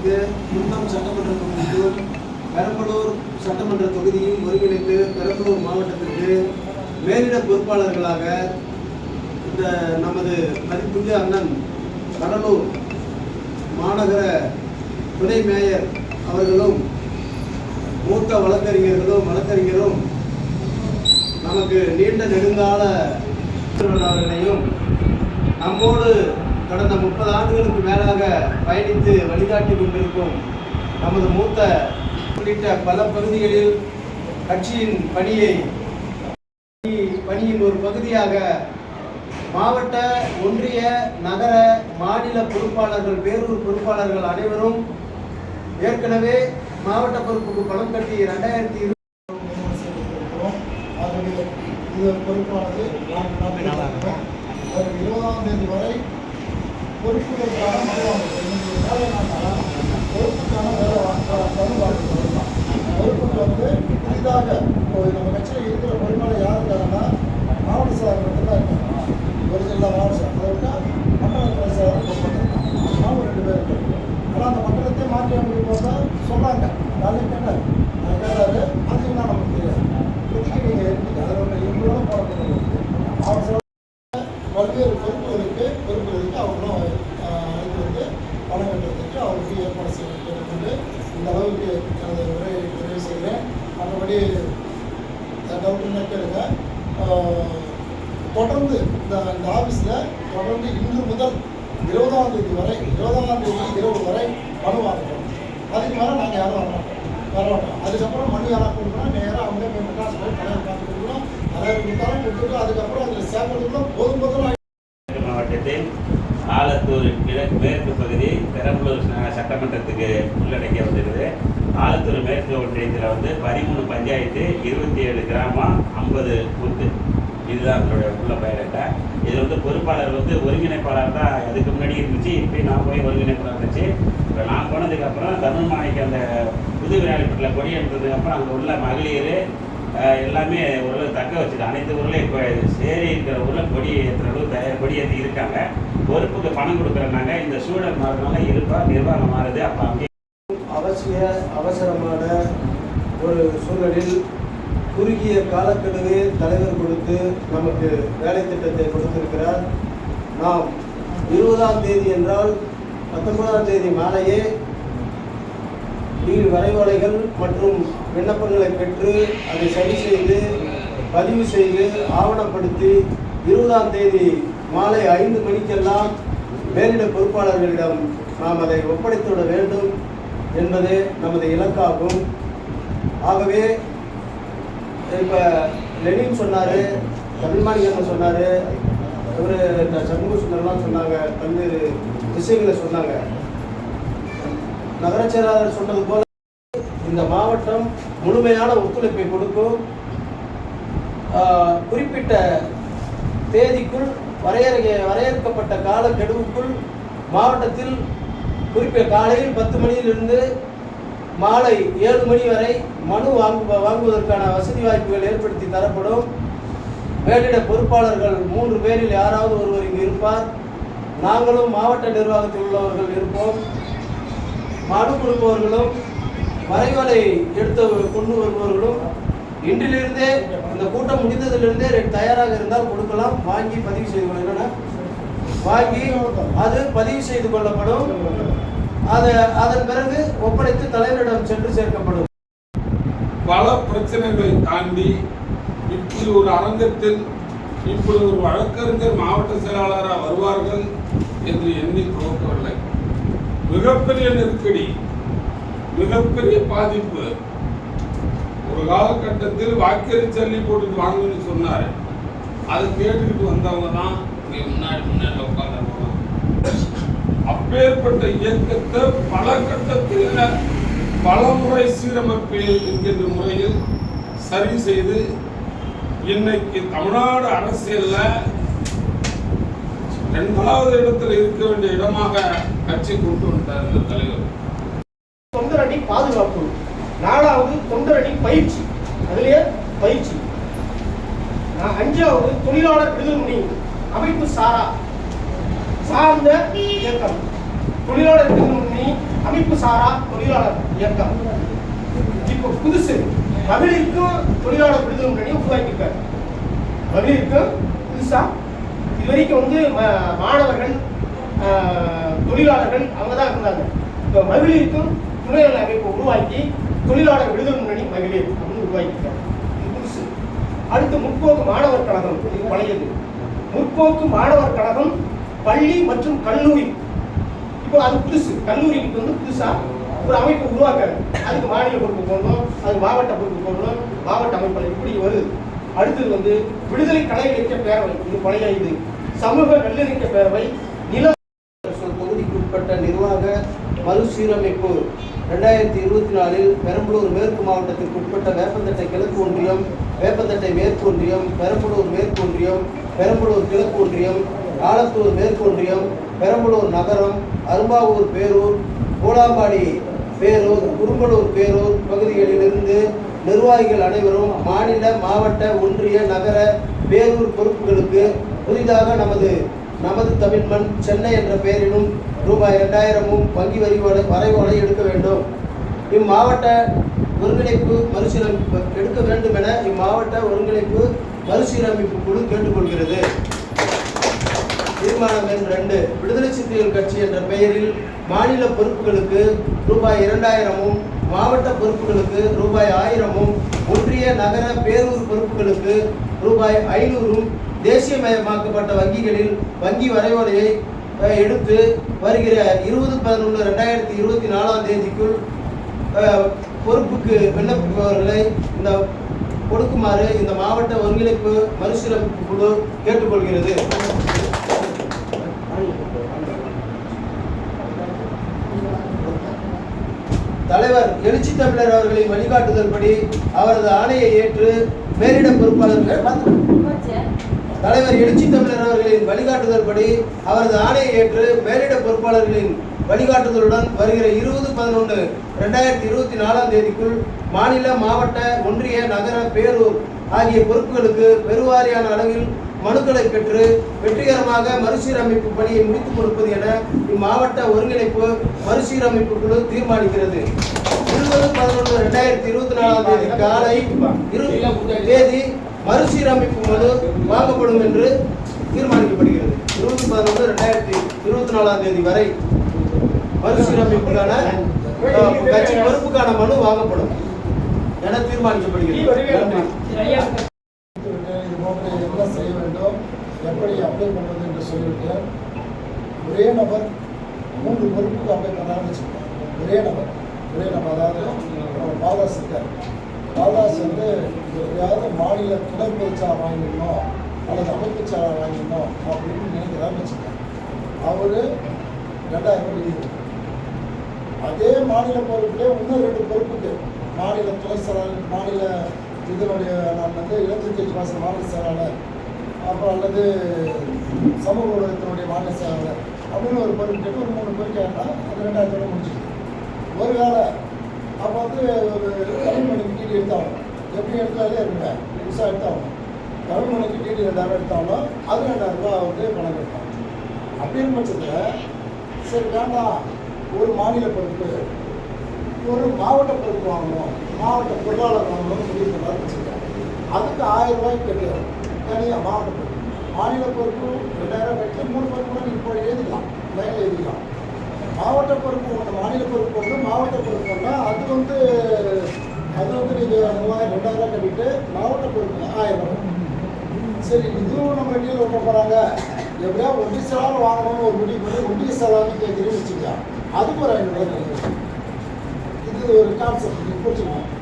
மாவட்டத்திற்கு குன்னம் சட்டமன்ற தொகுதிக்கும் பெரம்பலூர் சட்டமன்ற தொகுதியும் ஒருங்கிணைத்து பெரம்பலூர் மாவட்டத்திற்கு மேலிட பொறுப்பாளர்களாக இந்த நமது மதிப்புமிகு அண்ணன் கடலூர் மாநகர துணை மேயர் அவர்களும் மூத்த வழக்கறிஞர்களும் வழக்கறிஞரும் நமக்கு நீண்ட நெடுங்கால அவர்களையும் நம்மோடு கடந்த முப்பது ஆண்டுகளுக்கு மேலாக பயணித்து வழிகாட்டி கொண்டிருக்கும் நமது மூத்த உள்ளிட்ட பல பகுதிகளில் கட்சியின் பணியை பணியின் ஒரு பகுதியாக மாவட்ட ஒன்றிய நகர மாநில பொறுப்பாளர்கள் பேரூர் பொறுப்பாளர்கள் அனைவரும் ஏற்கனவே மாவட்ட பொறுப்புக்கு பணம் கட்டி ரெண்டாயிரத்தி இது பொறுப்பானது இருபதாம் தேதி வரை பொறுப்புகளுக்கான வேலை என்னன்னா, பொறுப்புக்கான வேலை வா- சொல்லலாம். பொறுப்புக்கு வந்து புதிதாக இப்போ நம்ம கட்சியில் இருக்கிற பொறுப்பாளர் யார் இருக்காங்கன்னா மாவட்ட செயலாளர் மட்டும்தான் இருக்காங்க ஒரு சில மாவட்ட செயலாளர் அதை விட்டா மண்டல அவங்க ரெண்டு பேர் இருக்காங்க ஆனால் அந்த மண்டலத்தை மாற்றி அமைக்க சொன்னாங்க நாளைக்கு கேட்டாங்க நான் கேட்டாரு அது என்ன நமக்கு தெரியாது இப்போதைக்கு நீங்கள் இருக்கீங்க அதில் ஒன்று இவங்களோட போடப்படுறது அவர் சொல்ல பல்வேறு பொறுப்புகளுக்கு பொறுப்புகளுக்கு அவங்களும் அழைத்து வந்து பணம் கட்டுறதுக்கு அவருக்கு ஏற்பாடு செய்ய கேட்டுக்கொண்டு இந்த அளவுக்கு எனது உரையை நிறைவு செய்கிறேன் மற்றபடி டவுட்னா கேளுங்க ஆஹ், தொடர்ந்து இந்த இந்த ஆஃபீஸில் தொடர்ந்து இன்று முதல் இருபதாம் தேதி வரை இருபதாம் தேதி இரவு வரை மனு வாங்கப்படும் அதுக்கு மேலே நாங்கள் யாரும் வர மாட்டோம். வர மாட்டோம். அதுக்கப்புறம் மனு யாராக கொடுக்கணும் நேராக அவங்களே போய் மெட்ராஸ் போய் தலைவர் பார்த்து கொடுக்கணும். தலைவர் கொடுத்தாலும் கொடுத்துட்டு அதுக்கப்புறம் அதில் சேர்க்கறதுக்குள்ள போதும் போதும் மாவட்டத்தில் ஆலத்தூர் கிழக்கு மேற்கு பகுதி பெரம்பலூர் சட்டமன்றத்துக்கு சட்டமன்றத்துக்கு உள்ளடக்கப்பட்டிருக்குது ஆலத்தூர் மேற்கு ஒன்றியத்தில் வந்து பதிமூணு பஞ்சாயத்து இருபத்தி ஏழு கிராமம் ஐம்பது பூத்து இதுதான் அவருடைய உள்ள பயிரிட்ட. இது வந்து பொறுப்பாளர் வந்து ஒருங்கிணைப்பாளர் தான் அதுக்கு முன்னாடி இருந்துச்சு இப்போ நான் போய் ஒருங்கிணைப்பாளர் இருந்துச்சு. இப்போ நான் போனதுக்கப்புறம் தமிழ் மாணிக்கு அந்த புது விளையாட்டுல கொடி எடுத்ததுக்கப்புறம் அங்கே உள்ள மகளிர் எல்லாமே ஒரு தக்க வச்சுது அனைத்து ஊர்லேயும் இப்போ சேரி இருக்கிற ஊரில் கொடி ஏற்றுற அளவு தயார் கொடி ஏற்றி இருக்காங்க. பொறுப்புக்கு பணம் கொடுக்குறனாங்க இந்த சூழல் மாறினால இருப்பா நிர்வாகம் மாறுது. அப்போ அங்கே அவசிய அவசரமான ஒரு சூழலில் குறுகிய காலக்கெடுவே தலைவர் கொடுத்து நமக்கு வேலை திட்டத்தை கொடுத்திருக்கிறார். நாம் இருபதாம் தேதி என்றால் பத்தொன்பதாம் தேதி மாலையே நீர் வரைவலைகள் மற்றும் விண்ணப்பங்களை பெற்று அதை சரி செய்து பதிவு செய்து ஆவணப்படுத்தி இருபதாம் தேதி மாலை ஐந்து மணிக்கெல்லாம் மேலிட பொறுப்பாளர்களிடம் நாம் அதை ஒப்படைத்துவிட வேண்டும் என்பதே நமது இலக்காகும். ஆகவே இப்போ லெனின் சொன்னார் தமிழ்மானிகன் சொன்னார் இவர் சண்முக சுந்தர்லாம் சொன்னாங்க பல்வேறு விஷயங்களை சொன்னாங்க. நகரச் செயலாளர் சொன்னது போல இந்த மாவட்டம் முழுமையான ஒத்துழைப்பை கொடுக்கும். குறிப்பிட்ட தேதிக்குள் வரையறை வரையறுக்கப்பட்ட காலக்கெடுவுக்குள் மாவட்டத்தில் குறிப்பிட்ட காலையில் பத்து மணியிலிருந்து மாலை ஏழு மணி வரை மனு வாங்கு வாங்குவதற்கான வசதி வாய்ப்புகள் ஏற்படுத்தி தரப்படும். மேலிட பொறுப்பாளர்கள் மூன்று பேரில் யாராவது ஒருவர் இங்கு இருப்பார். நாங்களும் மாவட்ட நிர்வாகத்தில் உள்ளவர்கள் இருப்போம். மனு கொடுப்பவர்களும் வரைவலை எடுத்து கொண்டு வருபவர்களும் இன்றிலிருந்தே இந்த கூட்டம் முடிந்ததிலிருந்தே தயாராக இருந்தால் கொடுக்கலாம். வாங்கி பதிவு செய்து கொள்ள வாங்கி அது பதிவு செய்து கொள்ளப்படும். அது அதன் பிறகு ஒப்படைத்து தலைவரிடம் சென்று சேர்க்கப்படும். பல பிரச்சனைகளை தாண்டி இப்படி ஒரு அரங்கத்தில் இப்படி ஒரு வழக்கறிஞர் மாவட்ட செயலாளராக வருவார்கள் என்று எண்ணி துவக்கவில்லை. மிகப்பெரிய நெருக்கடி மிகப்பெரிய பாதிப்பு. ஒரு காலகட்டத்தில் வாக்கெறி சல்லி போட்டு வாங்கன்னு சொன்னார். அதை கேட்டுக்கிட்டு வந்தவங்க தான் முன்னாடி முன்னாடி உட்காந்து அப்பேற்பட்ட இயக்கத்தை பல கட்டத்தில் பல முறை சீரமைப்பு என்கின்ற முறையில் சரி செய்து இன்னைக்கு தமிழ்நாடு அரசியல்ல இரண்டாவது இடத்துல இருக்க வேண்டிய இடமாக கட்சி கொண்டு வந்தார் இந்த தலைவர். தொண்டரணி பாதுகாப்பு. நாலாவது தொண்டரணி பயிற்சி. அதுலயே பயிற்சி. நான் அஞ்சாவது தொழிலாளர் விடுதலை அமைப்பு சாரா. சார்ந்த இயக்கம். தொழிலாளர் முன்னணி அமைப்பு சாரா தொழிலாளர் இயக்கம். இப்போ புதுசு. மகளிருக்கும் தொழிலாளர் விடுதலை முன்னணி உருவாக்கியிருக்காரு. மகளிருக்கும் புதுசா? இது வரைக்கும் வந்து மாணவர்கள் தொழிலாளர்கள் அவங்க தான் இருந்தாங்க. இப்போ மகளிருக்கும் துணைநல அமைப்பு உருவாக்கி தொழிலாளர் விடுதலை முன்னணி மகளிர் அப்படின்னு உருவாக்கியிருக்காங்க இது புதுசு. அடுத்து முற்போக்கு மாணவர் கழகம் இது பழையது. முற்போக்கு மாணவர் கழகம் பள்ளி மற்றும் கல்லூரி. இப்போ அது புதுசு. கல்லூரிக்கு வந்து புதுசா ஒரு அமைப்பு உருவாக்குறாரு அதுக்கு மாநில பொறுப்பு போடணும் அதுக்கு மாவட்ட பொறுப்பு போடணும் மாவட்ட அமைப்பில் இப்படி வருது? அடுத்தது வந்து விடுதலை கலை இலக்கிய பேரவை இது பழைய இது. சமூக நல்லிணக்க பேரவை நில தொகுதிக்கு உட்பட்ட நிர்வாக மறுசீரமைப்பு. ரெண்டாயிரத்தி இருபத்தி நாலில் பெரம்பலூர் மேற்கு மாவட்டத்திற்கு உட்பட்ட வேப்பந்தட்டை கிழக்கு ஒன்றியம் வேப்பந்தட்டை மேற்கு ஒன்றியம் பெரம்பலூர் மேற்கு ஒன்றியம் பெரம்பலூர் கிழக்கு ஒன்றியம் ஆலத்தூர் மேற்கொன்றியம் பெரம்பலூர் நகரம் அரும்பாவூர் பேரூர் கோலாம்பாடி பேரூர் குறும்பலூர் பேரூர் பகுதிகளிலிருந்து நிர்வாகிகள் அனைவரும் மாநில மாவட்ட ஒன்றிய நகர பேரூர் பொறுப்புகளுக்கு புதிதாக நமது நமது தமிழ் மண் சென்னை என்ற பெயரிலும் ரூபாய் இரண்டாயிரமும் வங்கி வரி வரை- வரைவோலை எடுக்க வேண்டும். இம்மாவட்ட ஒருங்கிணைப்பு மறுசீரமைப்பு எடுக்க வேண்டும் என இம்மாவட்ட ஒருங்கிணைப்பு மறுசீரமைப்பு குழு கேட்டுக்கொள்கிறது. தீர்மானம் எண் ரெண்டு விடுதலை சிறுத்தைகள் கட்சி என்ற பெயரில் மாநில பொறுப்புகளுக்கு ரூபாய் இரண்டாயிரமும் மாவட்ட பொறுப்புகளுக்கு ரூபாய் ஆயிரமும் ஒன்றிய நகர பேரூர் பொறுப்புகளுக்கு ரூபாய் ஐநூறும் தேசியமயமாக்கப்பட்ட வங்கிகளில் வங்கி வரைவோலையை அஹ், எடுத்து வருகிற இருபது பதினொன்று ரெண்டாயிரத்தி இருபத்தி நாலாம் தேதிக்குள் அஹ், பொறுப்புக்கு விண்ணப்பிப்பவர்களை இந்த கொடுக்குமாறு இந்த மாவட்ட ஒருங்கிணைப்பு மறுசீரமைப்பு குழு கேட்டுக்கொள்கிறது. தலைவர் எழுச்சி தமிழர் அவர்களின் வழிகாட்டுதல்படி அவரது ஆணையை ஏற்று மேலிட பொறுப்பாளர்கள் தலைவர் எழுச்சி தமிழர் அவர்களின் வழிகாட்டுதல்படி அவரது ஆணையை ஏற்று மேலிட பொறுப்பாளர்களின் வழிகாட்டுதலுடன் வருகிற இருபது பதினொன்று ரெண்டாயிரத்தி இருபத்தி நாலாம் தேதிக்குள் மாநில மாவட்ட ஒன்றிய நகர பேரூர் ஆகிய பொறுப்புகளுக்கு பெருவாரியான அளவில் மனுக்களை பெற்று வெற்றிகரமாக மறுசீரமைப்பு பணியை முடித்துக் கொடுப்பது என இம்மாவட்ட ஒருங்கிணைப்பு மறுசீரமைப்பு குழு தீர்மானிக்கிறது. இருபது பதினொன்று ரெண்டாயிரத்தி இருபத்தி நாலாம் தேதி காலை இருபத்தி தேதி மறுசீரமைப்பு மனு வாங்கப்படும் என்று தீர்மானிக்கப்படுகிறது. இருபத்தி பதினொன்று ரெண்டாயிரத்தி இருபத்தி நாலாம் தேதி வரை மறுசீரமைப்புக்கான கட்சி பொறுப்புக்கான மனு வாங்கப்படும் என தீர்மானிக்கப்படுகிறது. எப்படி அப்ளை பண்ணுவது என்று சொல்லிவிட்டு ஒரே நபர் மூன்று பொறுப்புக்கு அப்ளை பண்ணான்னு வச்சுக்கோங்க. ஒரே நபர். ஒரே நபர். அதாவது நம்ம பாதாஸ் இருக்கார். பாதாஸ் வந்து எப்படியாவது மாநில துணை பொதுச்சாளர் வாங்கிடணும் அல்லது அமைப்பு வாங்கிடணும் அப்படின்னு நினைக்கிறான்னு வச்சுக்கோங்க. அவர் ரெண்டாயிரம் ரூபாய் அதே மாநில பொறுப்புலேயே இன்னும் ரெண்டு பொறுப்புக்கு மாநில துணை செயலாளர் மாநில இதனுடைய நான் வந்து இளஞ்செஞ்சி வாசல் மாநில செயலாளர் அப்புறம் அல்லது சமூக ஊடகத்தினுடைய மாநில செயலாளர் அப்படின்னு ஒரு பொறுப்பு கேட்டு ஒரு மூணு பொறுப்பு கேட்டால் அது ரெண்டாயிரத்தோட முடிச்சுது ஒரு வேளை அப்போ வந்து ஒரு தமிழ் மொழிக்கு டிடி எடுத்தாகணும் எப்படி எடுத்தாலே இருங்க புதுசாக எடுத்தாகணும் தமிழ் மொழிக்கு டிடி ரெண்டாயிரம் எடுத்தாலும் அது ரெண்டாயிரம் ரூபாய் வந்து பணம் கட்டணும் அப்படின்னு பட்சத்தில் சரி வேண்டாம். ஒரு மாநில பொறுப்பு ஒரு மாவட்ட பொறுப்பு வாங்கணும் மாவட்ட பொருளாளர் வாங்கணும்னு சொல்லி பண்ணாரு வச்சுருக்காங்க. அதுக்கு ஆயிரம் ரூபாய்க்கு கட்டிடும் தனியாக மாவட்ட பொறுப்பு மாநில பொறுப்பு ரெண்டாயிரம் கட்டி மூணு பொறுப்பு கூட இப்போ எழுதிக்கலாம். லைனில் எழுதிக்கலாம். மாவட்ட பொறுப்பு ஒன்று மாநில பொறுப்பு ஒன்று மாவட்ட பொறுப்பு ஒன்று அது வந்து அது வந்து நீங்கள் மூவாயிரம் ரெண்டாயிரம் கட்டிட்டு மாவட்ட பொறுப்பு ஆயிரம். சரி இதுவும் நம்ம வெளியில் விட்ட போகிறாங்க எப்படியா ஒன்றிய செலவு வாங்கணும்னு ஒரு முடிவு பண்ணி ஒன்றிய செலவு கேட்குறேன்னு வச்சுக்கலாம் அதுக்கு ஒரு ஐநூறுரூவா இது ஒரு கான்செப்ட் புரிஞ்சுக்கணும்